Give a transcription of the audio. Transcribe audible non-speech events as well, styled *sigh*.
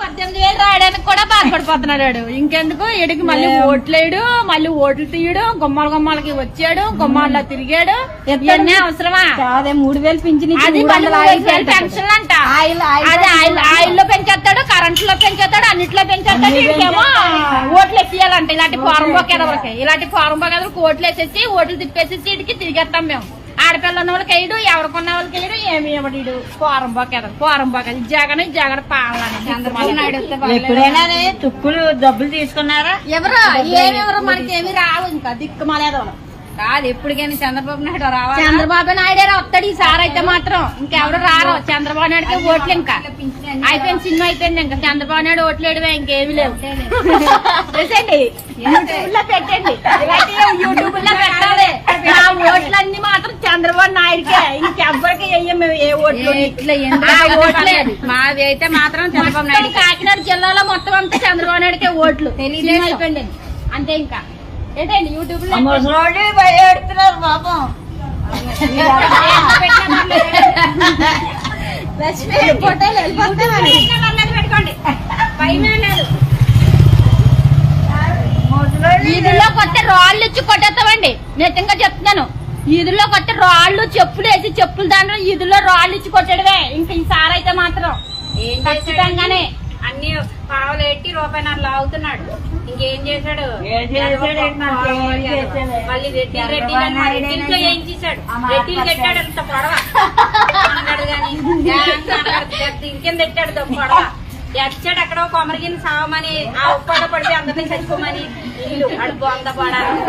పద్దెనిమిది వేలు రాయడానికి కూడా బాధపడిపోతున్నాడు. ఇంకెందుకు? ఎడికి మళ్ళీ ఓట్లేడు మళ్ళీ ఓట్లు తీయడు గుమ్మాల గుమ్మాలకి వచ్చాడు గుమ్మాల్లో తిరిగాడు. ఇవన్నీ అవసరమా? మూడు వేలు ఇచ్చి అది పెన్షన్ అంట. అది ఆయిల్ ఆయిల్లో పెంచేస్తాడు కరెంట్లో పెంచేస్తాడు అన్నిట్లో పెంచేస్తాడు వీడికేమో ఓట్లు ఎక్కియాలంట. ఇలాంటి ఫారం బొక్కేదవలకి ఇలాంటి ఫారం బొక్కేదవలకి ఓట్లు వేసేసి ఓట్లు తిప్పేసేసి ఇడికి తిరిగేస్తాం మేము. ఆడపిల్ల ఉన్న వాళ్ళకి వేయడు ఎవరికొన్న వాళ్ళకి వేయడు. ఏమి ఇవ్వడు ఫారం బొక్కేది జగన్ జగన్ చంద్రబాబు నాయుడు వస్తే పాలన ఎప్పుడైనా తుక్కులు డబ్బులు తీసుకున్నారా? ఎవరు? ఏమెవరు మనకి ఏమి రావు ఇంకా. దిక్కుమాలేదు కాదు ఎప్పటికైనా చంద్రబాబు నాయుడు రావాలి? చంద్రబాబు నాయుడే వస్తాడు ఈసారి అయితే మాత్రం. ఇంకెవరు రారు. చంద్రబాబు నాయుడుకి ఓట్లు ఇంకా. అయిపోయింది సినిమా అయిపోయింది ఇంకా. చంద్రబాబు నాయుడు ఓట్లు వేయడమే ఇంకేమి లేవు. చేసేయండి *laughs* యూట్యూబ్లో పెట్టండి *laughs* ఇలాంటి యూట్యూబ్లో పెట్టాలి ఆ ఓట్లన్నీ మాత్రం చంద్రబాబు నాయుడుకే ఏ ఓట్లు ఓట్లే మాది అయితే మాత్రం చంద్రబాబు నాయుడు కాకినాడ జిల్లాలో మొత్తం అంతా చంద్రబాబు నాయుడుకే ఓట్లు. అయిపోయింది అంతే ఇంకా. ఏంటండి యూట్యూబ్లో భయపెడుతున్నారు పాపం. లక్ష్మి ఫోటోలు వెళ్ళిపోతామని పెట్టుకోండి. పైన లేదు రాళ్ళు ఇచ్చి కొట్టేస్తామండి. ఈదుల్లో కొత్త రాళ్ళు చెప్పులు వేసి చెప్పులు దాంట్లో ఈదుల్లో రాళ్ళు ఇచ్చి కొట్టడమే. ఇంకా ఈసారి అయితే మాత్రం ఏం ఖచ్చితంగానే. అన్ని పావులు ఎట్టి రూపాయి నాలుగు లాగుతున్నాడు. ఇంకేం చేశాడు? మళ్ళీ రెడ్డి రెడ్డిలతో ఏం చేశాడు? రెడ్డిలు కట్టాడు అంత పొడవ అన్నాడు కానీ ఇంకేం పెట్టాడు పొడవ ఎచ్చాడు ఎక్కడో కొమరిగిన సావమని ఆ ఉప్పాడ పడితే అందరినీ చచ్చిపోమని ఇల్లు అడుపు అంత పడాలి